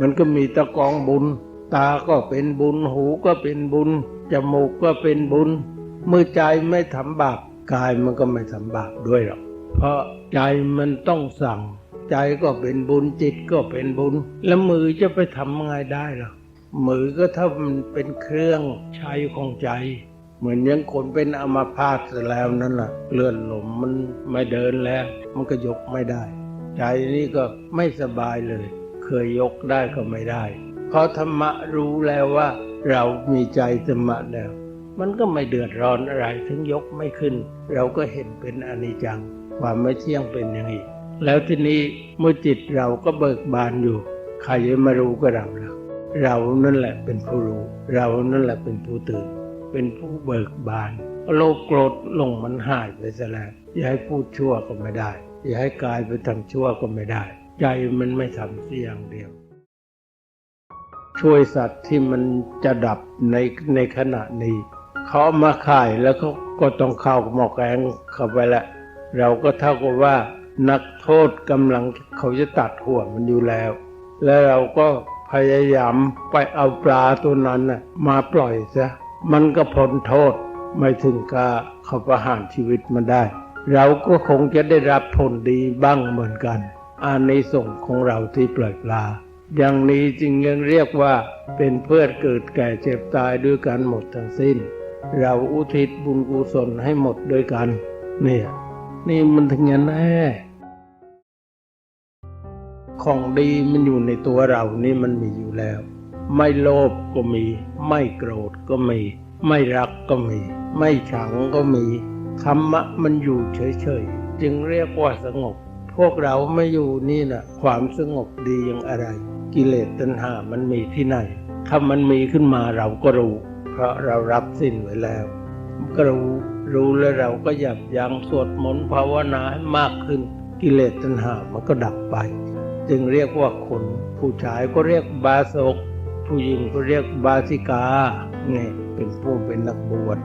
มันก็มีตะกองบุญ ตาก็เป็นบุญ หูก็เป็นบุญ จมูกก็เป็นบุญ เมื่อใจไม่ทำบาปกายมันก็ไม่ทำบาปด้วยหรอก เพราะใจมันต้องสั่ง ใจก็เป็นบุญจิตก็เป็นบุญ แล้วมือจะไปทำไงได้ล่ะมือก็ถ้ามันเป็นเครื่องใช้ของใจ เหมือนอยังคนเป็นอัมาพาตแล้วนั่นแหละเลื่อนหลมมันไม่เดินแล้ว มันก็ยกไม่ได้ ใจนี่ก็ไม่สบายเลย เคยยกได้ก็ไม่ได้ เพราะธรรมะรู้แล้วว่า เรามีใจธรรมะแล้ว มันก็ไม่เดือดร้อนอะไรถึงยกไม่ขึ้น เราก็เห็นเป็นอนิจจัง ความไม่เที่ยงเป็นอย่างนี้แล้วทีนี้เมื่อจิตเราก็เบิกบานอยู่ ใครจะมารู้ก็เราแล้วเรานั่นแหละเป็นผู้รู้ เรานั่นแหละเป็นผู้ตื่น เป็นผู้เบิกบาน โลภโกรธลงมันหายไปซะแล้วอย่าให้พูดชั่วก็ไม่ได้ อย่าให้กายไปทำชั่วก็ไม่ได้ ใจมันไม่ทำเสียอย่างเดียว ช่วยสัตว์ที่มันจะดับในในขณะนี้เขามาขายแล้วเขาก็ต้องเข้าหมอกแกงเข้าไปละ เราก็เท่ากับว่านักโทษกำลังเขาจะตัดหัวมันอยู่แล้ว แล้วเราก็พยายามไปเอาปลาตัวนั้นนะมาปล่อยซะมันก็พ้นโทษไม่ถึงกาเขาประหารชีวิตมันได้ เราก็คงจะได้รับผลดีบ้างเหมือนกัน อานิสงส์ของเราที่ปล่อยปลา อย่างนี้จึงยังเรียกว่าเป็นเพื่อนเกิดแก่เจ็บตายด้วยกันหมดทั้งสิ้น เราอุทิศบุญกุศลให้หมดด้วยกัน เนี่ย นี่มันถึงจะแน่ของดีมันอยู่ในตัวเรานี่มันมีอยู่แล้ว ไม่โลภก็มี ไม่โกรธก็มี ไม่รักก็มี ไม่ชังก็มีธรรมะมันอยู่เฉยๆ จึงเรียกว่าสงบ พวกเราไม่อยู่นี่นะความสงบดีอย่างอะไร กิเลสตัณหามันมีที่ไหนถ้ามันมีขึ้นมาเราก็รู้ เพราะเรารับสิ้นไว้แล้ว ก็รู้รู้แล้วเราก็หยับยั้งสวดมนต์ภาวนาให้มากขึ้น กิเลสตัณหามันก็ดับไป จึงเรียกว่าคนผู้ชายก็เรียกบาศกผู้หญิงก็เรียกบาสิกาไงเป็นผู้เป็นนักบวช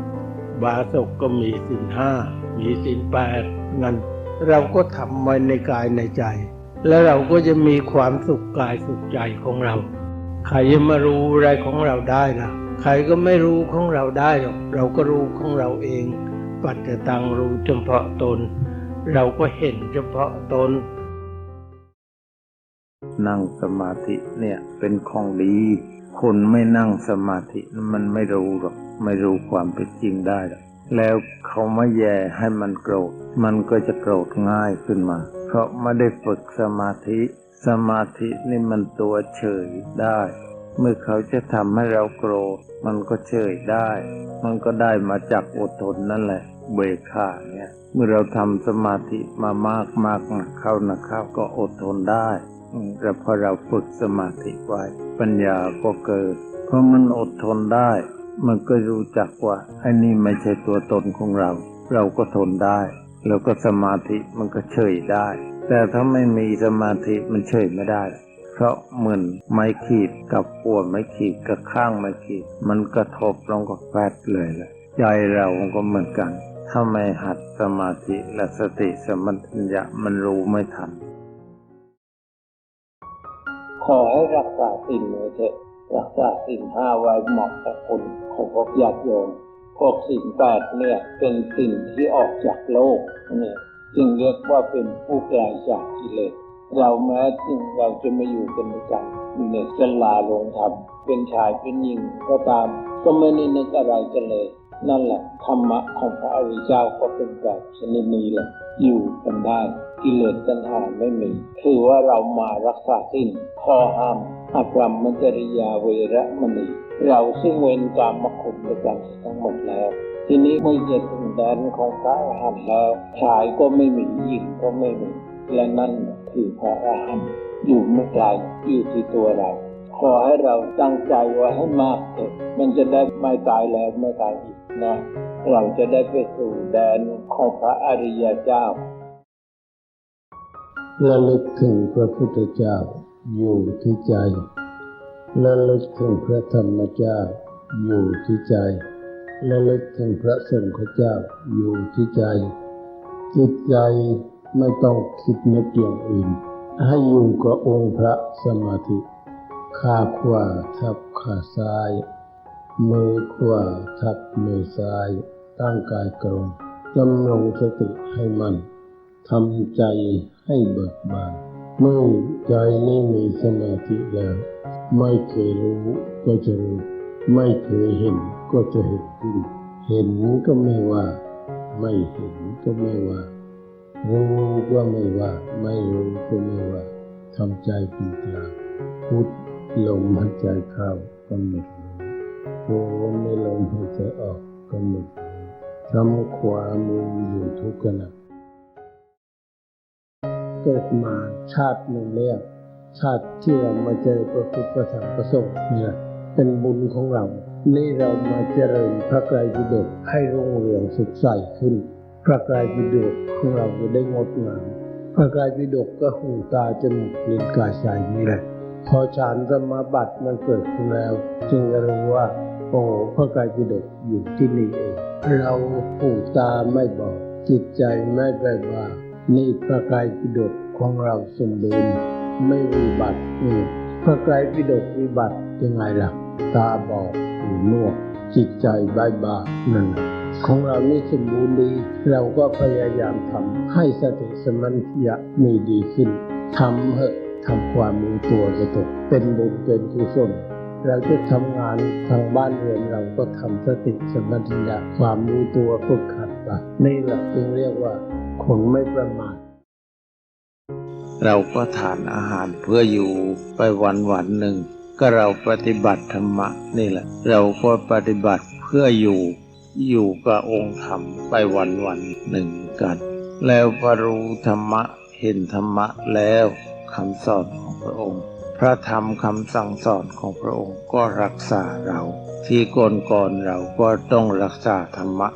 บาศกก็มีสินห้ามีสินแปดงั้น เราก็ทำไว้ในกายในใจ แล้วเราก็จะมีความสุขกายสุขใจของเรา ใครจะมารู้อะไรของเราได้ล่ะ ใครก็ไม่รู้ของเราได้หรอกเราก็รู้ของเราเอง ปัจจตังรู้เฉพาะตน เราก็เห็นเฉพาะตน นั่งสมาธิเนี่ยเป็นของดี คนไม่นั่งสมาธิมันไม่รู้หรอกไม่รู้ความเป็นจริงได้หรอก แล้วเขามาแย่ให้มันโกรธ มันก็จะโกรธง่ายขึ้นมา เพราะไม่ได้ฝึกสมาธิ สมาธินี่มันตัวเฉยได้ เมื่อเขาจะทำให้เราโกรธ มันก็เฉยได้ มันก็ได้มาจากอดทนนั่นแหละ เบกขาเนี่ยเมื่อเราทำสมาธิมามากมากนะเข้านะเข้าก็อดทนได้แต่พอเราฝึกสมาธิไว้ ปัญญาก็เกิด เพราะมันอดทนได้ มันก็รู้จักว่าอ้นี่ไม่ใช่ตัวตนของเรา เราก็ทนได้ แล้วก็สมาธิมันก็เฉยได้ แต่ถ้าไม่มีสมาธิมันเฉยไม่ได้ เพราะเหมือนไม้ขีดกับปวดไม้ขีดกับข้างไม้ขีด มันกระทบลงกับแฟดเลยแหละใจเราก็เหมือนกันถ้าไม่หัดสมาธิและสติสมัญญะมันรู้ไม่ทันขอให้รักษาสิ่งไว้เถอะ รักษาสิ่งห้าไว้เหมาะกับคนของพวกญาติโยมพวกสิ่งแปดเนี่ยเป็นสิ่งที่ออกจากโลกเนี่ยจึงเรียกว่าเป็นผู้ไกลจากกิเลสเราแม้ถึงเราจะไม่อยู่กันด้วยกันเนี่ยจะลาลงทำเป็นชายเป็นหญิงก็ตาม ก็ไม่ได้นึกอะไรกันเลย นั่นแหละธรรมะของพระอริยเจ้าก็เป็นแบบชนิดนี้แหละอยู่กันได้กิเลสตัณหาไม่มี คือว่าเรามารักษาสิ้นข้อห้ามอัปรมมัจริยาเวรมณี เราซึ่งเว้นกรรมคุณด้วยกันทั้งหมดแล้ว ทีนี้เมื่อจะถึงแดนของพระอรหันต์แล้วชายก็ไม่มีหญิงก็ไม่มี และนั่นคือพระอรหันต์อยู่ไม่ไกลอยู่ที่ตัวเรา ขอให้เราตั้งใจไว้ให้มากเถอะมันจะได้ไม่ตายแล้วไม่ตายอีกนะ เราจะได้ไปสู่แดนของพระอริยเจ้าระลึกถึงพระพุทธเจ้าอยู่ที่ใจระลึกถึงพระธรรมเจ้าอยู่ที่ใจระลึกถึงพระสงฆ์เจ้าอยู่ที่ใจ จิตใจไม่ต้องคิดนึกอย่างอื่น ให้อยู่กับองค์พระสมาธิ ขาขวาทับขาซ้าย มือขวาทับมือซ้าย ตั้งกายตรงดำรงสติให้มันทำใจให้เบิกบานเมื่อใจนี้มีสมาธิแล้ว ไม่เคยรู้ก็จะรู้ ไม่เคยเห็นก็จะเห็นขึ้น เห็นก็ไม่ว่า ไม่เห็นก็ไม่ว่า รู้ก็ไม่ว่า ไม่รู้ก็ไม่ว่าทำใจเป็นกลางพุท ลมหายใจเข้ากำหนดรู้โทในลมหายใจออกกำหนดรู้ทำขวามืออยู่ทุกขณะเกิดมาชาติหนึ่งแล้วชาติที่เรามาเจอพระพุทธพระธรรมพระสงฆ์เนี่ยเป็นบุญของเรา นี่เรามาเจริญพระไตรปิฎกให้รุ่งเรืองสุขใสขึ้น พระไตรปิฎกของเราจะได้งดงามพระไตรปิฎกก็หูตาจมูกลิ้นกายใจนี่แหละ พอฌานสมาบัติมันเกิดขึ้นแล้ว จึงรู้ว่า โอ้พระไตรปิฎกอยู่ที่นี่เอง เราหูตาไม่บอก จิตใจไม่ไปว่า นี่พระไตรปิฎกของเราสมบูรณ์ไม่วิบัติอืพระไตรปิฎกวิบัติยังไงล่ะ ตาบอดหูหนวก จิตใจใบาบานั่นน่ะของเรานี่สมบูรณ์ดี เราก็พยายามทำให้สติสมัญญะมีดีขึ้นทำเหอะ ทำความรู้ตัวกระตกเป็นบุญเป็นกุศลเราจะทำงานทางบ้านเรือนเราก็ทำสติสมัญญะความรู้ตัวฝึกขัดไปนี่แหละจึงเรียกว่าคนไม่ประมาทเราก็ทานอาหารเพื่ออยู่ไปวันวันหนึ่ง ก็เราปฏิบัติธรรมะนี่แหละ เราก็ปฏิบัติเพื่ออยู่อยู่กับองค์ธรรมไปวันวันหนึ่งกัน แล้วพอรู้ธรรมะเห็นธรรมะแล้ว คำสอนของพระองค์ พระธรรมคำสั่งสอนของพระองค์ก็รักษาเรา ที่ก่อนก่อนเราก็ต้องรักษาธรรมะ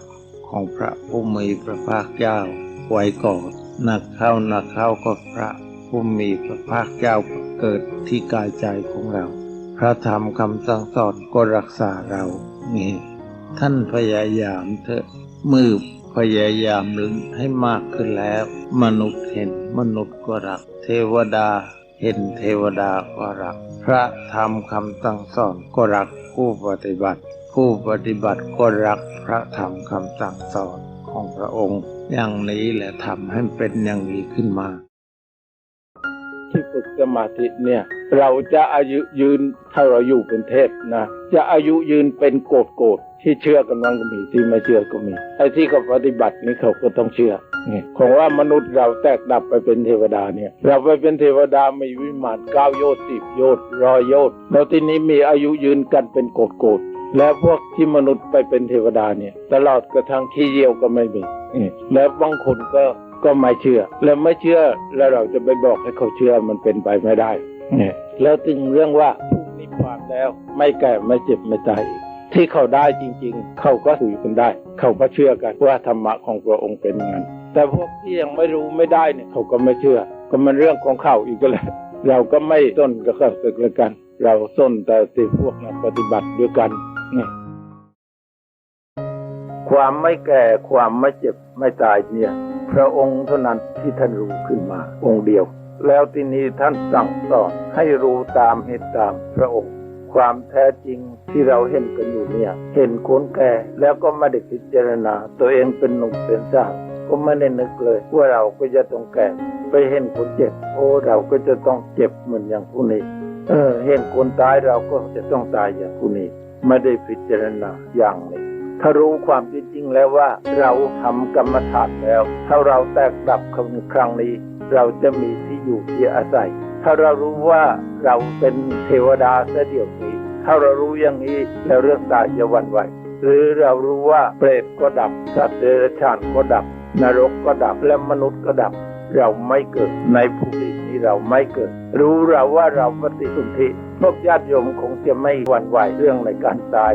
ของพระผู้มีพระภาคเจ้าไว้ก่อนนักเข้านักเข้าก็พระผู้มีพระภาคเจ้าเกิดที่กายใจของเรา พระธรรมคำสั่งสอนก็รักษาเรานี่ท่านพยายามเถอะมือ พยายามลึงให้มากขึ้นแล้ว มนุษย์เห็นมนุษย์ก็รัก เทวดาเห็นเทวดาก็รัก พระธรรมคำตั้งสอนก็รักผู้ปฏิบัติ ผู้ปฏิบัติก็รักพระธรรมคำตั้งสอนของพระองค์ อย่างนี้แหละทำให้เป็นอย่างนี้ขึ้นมา ที่ฝึกสมาธิเนี่ยเราจะอายุยืนถ้าเราอยู่เป็นเทพนะจะอายุยืนเป็นโกดโกดที่เชื่อกันมันก็มีที่ไม่เชื่อก็มีไอ้ที่เขาปฏิบัตินี่เขาก็ต้องเชื่อของว่ามนุษย์เราแตกดับไปเป็นเทวดาเนี่ย เราไปเป็นเทวดามีวิมานเก้าโยน์สิบโยชน์ร้อยโยชน์แล้วที่นี้มีอายุยืนกันเป็นโกดโกดแล้วพวกที่มนุษย์ไปเป็นเทวดาเนี่ย ตลอดกระทั่งที่เยี่ยวก็ไม่มีแล้วบางคนก็ ก็ไม่เชื่อ แล้วไม่เชื่อแล้วเราจะไปบอกให้เขาเชื่อมันเป็นไปไม่ได้ เนี่ย แล้วถึงเรื่องว่าผู้นิพพานแล้ว ไม่แก่ไม่เจ็บไม่ตายอีกที่เขาได้จริง ๆ เขาก็คุยกันได้ เขาก็เชื่อกันว่าธรรมะของพระองค์เป็นอย่างนั้นแต่พวกที่ยังไม่รู้ไม่ได้เนี่ย เขาก็ไม่เชื่อ ก็มันเรื่องของเขาอีกก็แล้วเราก็ไม่ส้นกับเขาสึกแล้วกัน เราส้นแต่ที่พวกนักปฏิบัติด้วยกันเนี่ยความไม่แก่ความไม่เจ็บไม่ตายเนี่ย พระองค์เท่านั้นที่ท่านรู้ขึ้นมา องค์เดียว แล้วที่นี้ท่านสั่งสอนให้รู้ตามเหตุตามพระองค์ ความแท้จริงที่เราเห็นกันอยู่เนี่ย เห็นคนแก่แล้วก็ไม่ได้พิจารณา ตัวเองเป็นหนุ่มเป็นสาวก็ไม่ได้นึกเลยว่าเราก็จะต้องแก่ ไปเห็นคนเจ็บโอ้เราก็จะต้องเจ็บเหมือนอย่างผู้นี้เออเห็นคนตายเราก็จะต้องตายอย่างผู้นี้ไม่ได้พิจารณาอย่างนี้ ถ้ารู้ความจริงแล้วว่าเราทำกรรมฐานแล้ว ถ้าเราแตกดับครั้งนี้ เราจะมีที่อยู่ที่อาศัย ถ้าเรารู้ว่าเราเป็นเทวดาเสียเดียวนี้ถ้าเรารู้อย่างนี้แล้วเรื่องตายจะวันไหวหรือเรารู้ว่าเปรตก็ดับสัตว์เดรัจฉานก็ดับ นรกก็ดับและมนุษย์ก็ดับ เราไม่เกิดในภูมินี้เราไม่เกิด รู้เราว่าเราปฏิสนธิพวกญาติโยมคงจะไม่หวั่นไหวเรื่องในการตาย